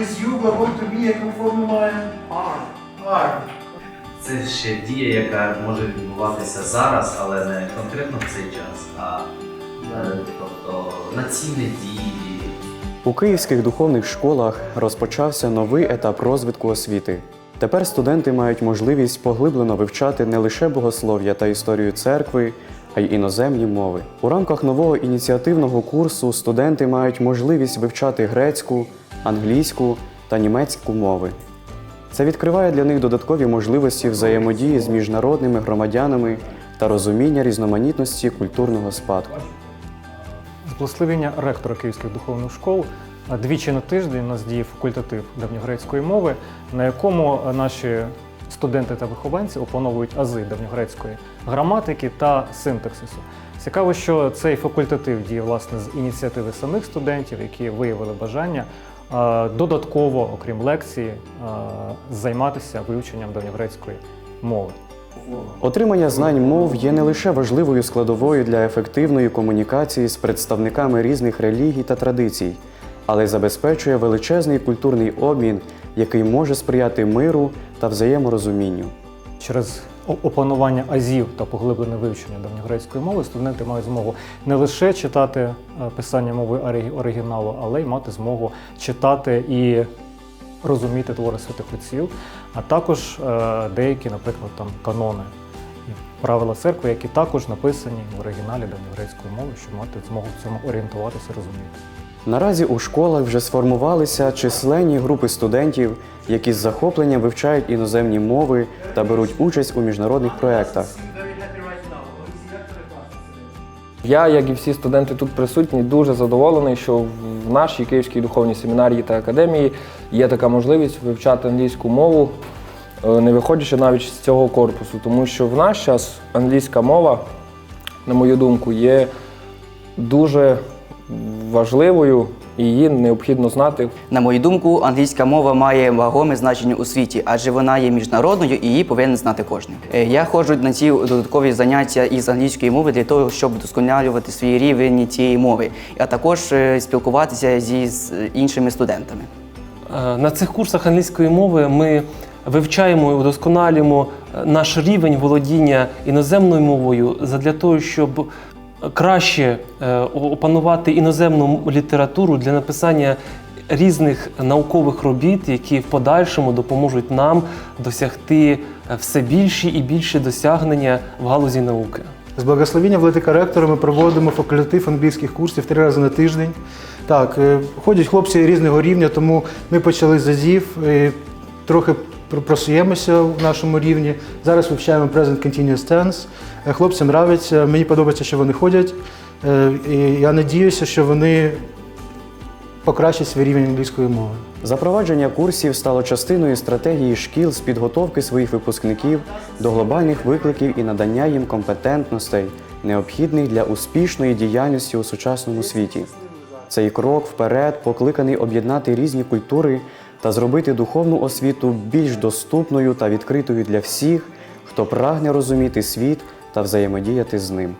With you глагол to be, яку форму має? Are. Are. Це ще дія, яка може відбуватися зараз, але не конкретно в цей час, а е, тобто на цілі дії. У київських духовних школах розпочався новий етап розвитку освіти. Тепер студенти мають можливість поглиблено вивчати не лише богослов'я та історію церкви, а й іноземні мови. У рамках нового ініціативного курсу студенти мають можливість вивчати грецьку, англійську та німецьку мови. Це відкриває для них додаткові можливості взаємодії з міжнародними громадянами та розуміння різноманітності культурного спадку. З ректора Київських духовних школ двічі на тиждень у нас діє факультатив давньогрецької мови, на якому наші студенти та вихованці опановують ази давньогрецької граматики та синтаксису. Цікаво, що цей факультатив діє власне з ініціативи самих студентів, які виявили бажання додатково, окрім лекції, займатися вивченням давньогрецької мови. Отримання знань мов є не лише важливою складовою для ефективної комунікації з представниками різних релігій та традицій, але й забезпечує величезний культурний обмін, який може сприяти миру та взаєморозумінню. Через опанування азів та поглиблене вивчення давньогрецької мови студенти мають змогу не лише читати е, писання мови оригіналу, але й мати змогу читати і розуміти твори святих отців, а також е, деякі, наприклад, там канони і правила церкви, які також написані в оригіналі давньогрецької мови, щоб мати змогу в цьому орієнтуватися, розуміти. Наразі у школах вже сформувалися численні групи студентів, які з захопленням вивчають іноземні мови та беруть участь у міжнародних проєктах. Я, як і всі студенти тут присутні, дуже задоволений, що в нашій Київській духовній семінарії та академії є така можливість вивчати англійську мову, е, не виходячи навіть з цього корпусу. Тому що в наш час англійська мова, на мою думку, є дуже важливою і її необхідно знати На мою думку, англійська мова має вагоме значення у світі, адже вона є міжнародною і її повинен знати кожен. Е, Я ходжу на ці додаткові заняття із англійської мови для того, щоб вдосконалювати свій рівень цієї мови, а також е, спілкуватися зі з іншими студентами. Е, На цих курсах англійської мови ми вивчаємо і удосконалюємо наш рівень володіння іноземною мовою задля того, щоб краще е, опанувати іноземну літературу для написання різних наукових робіт, які в подальшому допоможуть нам досягти е, все більші і більші досягнення в галузі науки. З благословення Владика ректора ми проводимо факультатив англійських курсів три рази на тиждень. Так, е, ходять хлопці різного рівня, тому ми почали з азів, трохи просуємося в нашому рівні. Зараз вивчаємо Present Continuous Tense. Е, Хлопцям нравиться, мені подобається, що вони ходять. Е, І я надіюся, що вони покращать свій рівень англійської мови. Запровадження курсів стало частиною стратегії шкіл з підготовки своїх випускників до глобальних викликів і надання їм компетентностей, необхідних для успішної діяльності у сучасному світі. Цей крок вперед покликаний об'єднати різні культури та зробити духовну освіту більш доступною та відкритою для всіх, хто прагне розуміти світ та взаємодіяти з ним.